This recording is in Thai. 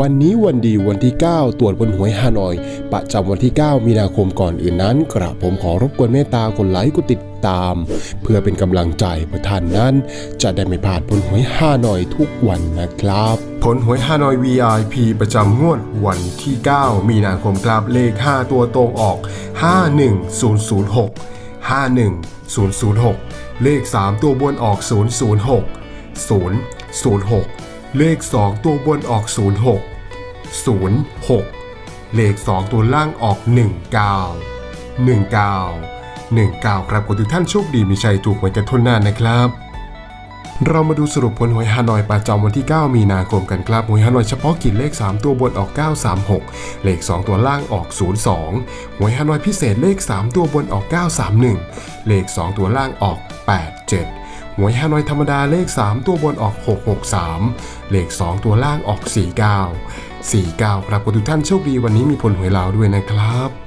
วันนี้วันดีวันที่ 9 ตรวจบนหวยฮานอย ประจำวันที่ 9 มีนาคมก่อนอื่นนั้น กระผมขอรบกวนเมตตากดไลค์กดติดตาม เพื่อเป็นกำลังใจเพื่อท่านนั้น จะได้ไม่พลาดผลหวยฮานอยทุกวันนะครับ ผลหวยฮานอย VIP ประจำงวดวันที่ 9 มีนาคมครับเลข 5 ตัวตรงออก 51006 51006 เลข 3 ตัวบนออก 006 006 เลข 2 ตัวบนออก 06 06 เลข 2 ตัวล่างออก 19 19 19 ครับขอทุกท่านโชคดีมีชัยถูกหวยกันทุนหน้านะครับ เรามาดูสรุปผลหวยฮานอยประจำวันที่ 9 มีนาคมกันครับหวยฮานอยเฉพาะกิจเลข 3 ตัวบนออก 936 เลข 2 ตัวล่างออก 02หวยฮานอยพิเศษเลข 3 ตัวบนออก 931 เลข 2 ตัวล่างออก 87 หวยฮานอยธรรมดาเลข 3 ตัวบนออก 663 เลข 2 ตัวล่างออก 49 49 ครับขอทุกท่านโชคดีวันนี้มีผลหวยลาวด้วยนะครับ